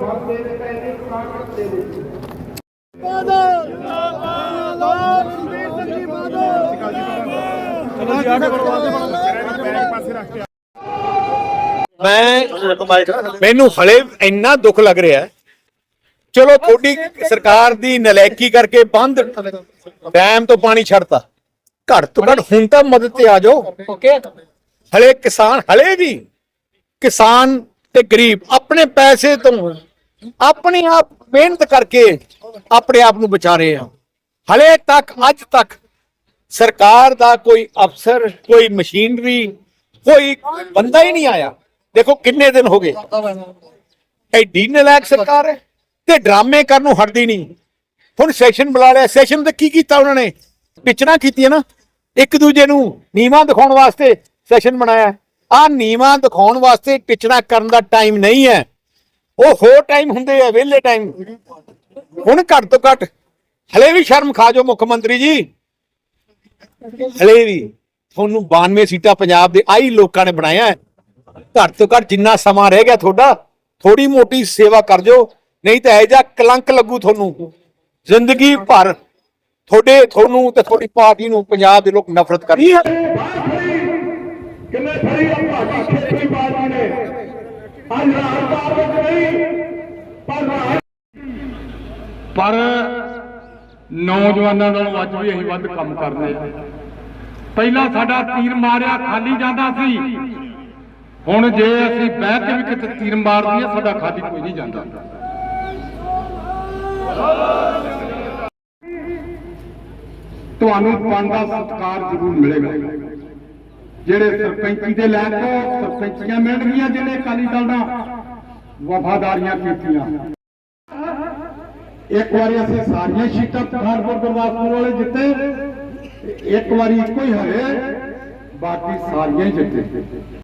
ਬਲ ਦੇ ਪੈਸੇ ਤਾਕਤ ਦੇ ਵਿੱਚ ਮੈਂ ਮੈਨੂੰ ਹਲੇ ਇੰਨਾ ਦੁੱਖ ਲੱਗ ਰਿਹਾ ਹੈ। ਚਲੋ ਤੁਹਾਡੀ ਸਰਕਾਰ ਦੀ ਨਲਾਇਕੀ ਕਰਕੇ ਬੰਦ ਡੈਮ ਤੋਂ ਪਾਣੀ ਛੱਡਤਾ। ਘੱਟ ਤੋਂ ਘੱਟ ਹੁਣ ਤਾਂ ਮਦਦ ਤੇ ਆ ਜਾਓ। ਓਕੇ। ਹਲੇ ਕਿਸਾਨ ਹਲੇ ਵੀ ਕਿਸਾਨ ਤੇ ਗਰੀਬ ਆਪਣੇ ਪੈਸੇ ਤੋਂ ਆਪਣੇ ਆਪ ਮਿਹਨਤ ਕਰਕੇ ਆਪਣੇ ਆਪ ਨੂੰ ਬਚਾ ਰਹੇ ਆ ਹਲੇ ਤੱਕ, ਅੱਜ ਤੱਕ ਸਰਕਾਰ ਦਾ ਕੋਈ ਅਫਸਰ, ਕੋਈ ਮਸ਼ੀਨਰੀ, ਕੋਈ ਬੰਦਾ ਹੀ ਨਹੀਂ ਆਇਆ। ਦੇਖੋ ਕਿੰਨੇ ਦਿਨ ਹੋ ਗਏ। ਐਡੀ ਨਲਾਇਕ ਸਰਕਾਰ ਹੈ ਤੇ ਡਰਾਮੇ ਕਰਨ ਨੂੰ ਹਟਦੀ ਨਹੀਂ। ਹੁਣ ਸੈਸ਼ਨ ਬੁਲਾ ਲਿਆ। ਸੈਸ਼ਨ ਤੇ ਕੀ ਕੀਤਾ ਉਹਨਾਂ ਨੇ? ਪਿਚਣਾ ਕੀਤੀਆਂ ਨਾ। ਇੱਕ ਦੂਜੇ ਨੂੰ ਨੀਵਾਂ ਦਿਖਾਉਣ ਵਾਸਤੇ ਸੈਸ਼ਨ ਬਣਾਇਆ। ਆ ਨੀਵਾਂ ਦਿਖਾਉਣ ਵਾਸਤੇ ਪਿਚਣਾ ਕਰਨ ਦਾ ਟਾਈਮ ਨਹੀਂ ਹੈ। ਉਹ ਹੋਰ ਟਾਈਮ ਹੁੰਦੇ ਆ, ਵਿਹਲੇ ਟਾਈਮ। ਹੁਣ ਘੱਟ ਤੋਂ ਘੱਟ, ਹਲੇ ਵੀ ਸ਼ਰਮ ਖਾ ਜਾਓ ਮੁੱਖ ਮੰਤਰੀ ਜੀ। ਹਲੇ ਵੀ ਤੁਹਾਨੂੰ 92 ਸੀਟਾਂ ਪੰਜਾਬ ਦੇ ਆਈ ਲੋਕਾਂ ਨੇ ਬਣਾਇਆ ਘੱਟ ਤੋਂ ਘੱਟ ਜਿੰਨਾ ਸਮਾਂ ਰਹਿ ਗਿਆ ਤੁਹਾਡਾ ਥੋੜੀ ਮੋਟੀ ਸੇਵਾ ਕਰ ਜੋ ਨਹੀਂ ਤਾਂ ਇਹ ਜਾ ਕਲੰਕ ਲੱਗੂ ਤੁਹਾਨੂੰ। ਜ਼ਿੰਦਗੀ ਭਰ ਤੁਹਾਡੇ, ਤੁਹਾਨੂੰ ਤੇ ਤੁਹਾਡੀ ਪਾਰਟੀ ਨੂੰ ਪੰਜਾਬ ਦੇ ਲੋਕ ਨਫ਼ਰਤ ਕਰਨੀ ਕਿੰਨੇ ਫਰੀ ਆ ਭਾਜੀ? ਬਾਜੀ ਨੇ। ਅੱਜ ਰਾਤ ਵਿੱਚ ਨਹੀਂ, ਪਰ ਪਰ ਨੌਜਵਾਨਾਂ ਨਾਲ ਅੱਜ ਵੀ ਅਸੀਂ ਵੱਧ ਕੰਮ ਕਰਦੇ ਪਹਿਲਾਂ ਸਾਡਾ ਤੀਰ ਮਾਰਿਆ, ਖਾਲੀ ਜਾਂਦਾ ਸੀ। ਹੁਣ ਜੇ ਅਸੀਂ ਬਹਿ ਕੇ ਵੀ ਕਿਤੇ ਤੀਰ ਮਾਰ ਦਈਏ ਸਾਡਾ ਖਾਲੀ ਕੋਈ ਨਹੀਂ ਜਾਂਦਾ। ਤੁਹਾਨੂੰ ਪੰਜ ਦਾ ਸਤਿਕਾਰ ਜ਼ਰੂਰ ਮਿਲੇਗਾ। ਜਿਹੜੇ ਸਰਪੰਚੀ ਦੇ ਲੈਕ ਸਰਪੰਚੀਆਂ ਮਿਲਣਗੀਆਂ ਜਿਹੜੇ ਅਕਾਲੀ ਦਲ ਨਾਲ ਵਫਾਦਾਰੀਆਂ ਕੀਤੀਆਂ। ਇੱਕ ਵਾਰੀ ਅਸੀਂ ਸਾਰੀਆਂ ਸੀਟਾਂ ਪਠਾਨਕੋਟ ਗੁਰਦਾਸਪੁਰ ਵਾਲੇ ਜਿੱਤੇ ਇੱਕ ਵਾਰੀ ਇੱਕੋ ਹੀ ਹੋਵੇ ਬਾਕੀ ਸਾਰੀਆਂ ਹੀ ਜਿੱਤੇ।